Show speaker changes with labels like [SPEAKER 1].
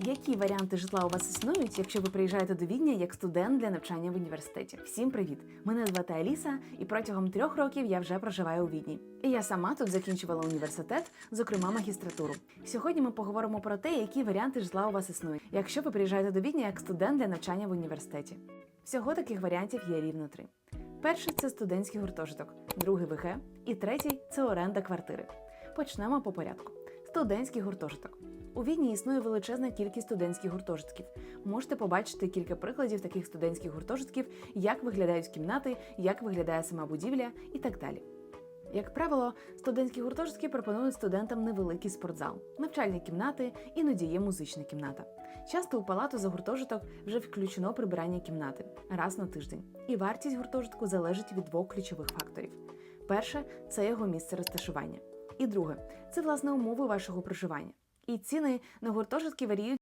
[SPEAKER 1] Які варіанти житла у вас існують, якщо ви приїжджаєте до Відня як студент для навчання в університеті? Всім привіт! Мене звати Аліса, і протягом трьох років я вже проживаю у Відні. І я сама тут закінчувала університет, зокрема магістратуру. Сьогодні ми поговоримо про те, які варіанти житла у вас існують, якщо ви приїжджаєте до Відня як студент для навчання в університеті. Всього таких варіантів є рівно три. Перший це студентський гуртожиток, другий ВГ і третій це оренда квартири. Почнемо по порядку. Студентський гуртожиток. У Відні існує величезна кількість студентських гуртожитків. Можете побачити кілька прикладів таких студентських гуртожитків, як виглядають кімнати, як виглядає сама будівля і так далі. Як правило, студентські гуртожитки пропонують студентам невеликий спортзал, навчальні кімнати, іноді є музична кімната. Часто у палату за гуртожиток вже включено прибирання кімнати раз на тиждень, і вартість гуртожитку залежить від двох ключових факторів: перше це його місце розташування, і друге це власне умови вашого проживання. І ціни на гуртожитки варіюють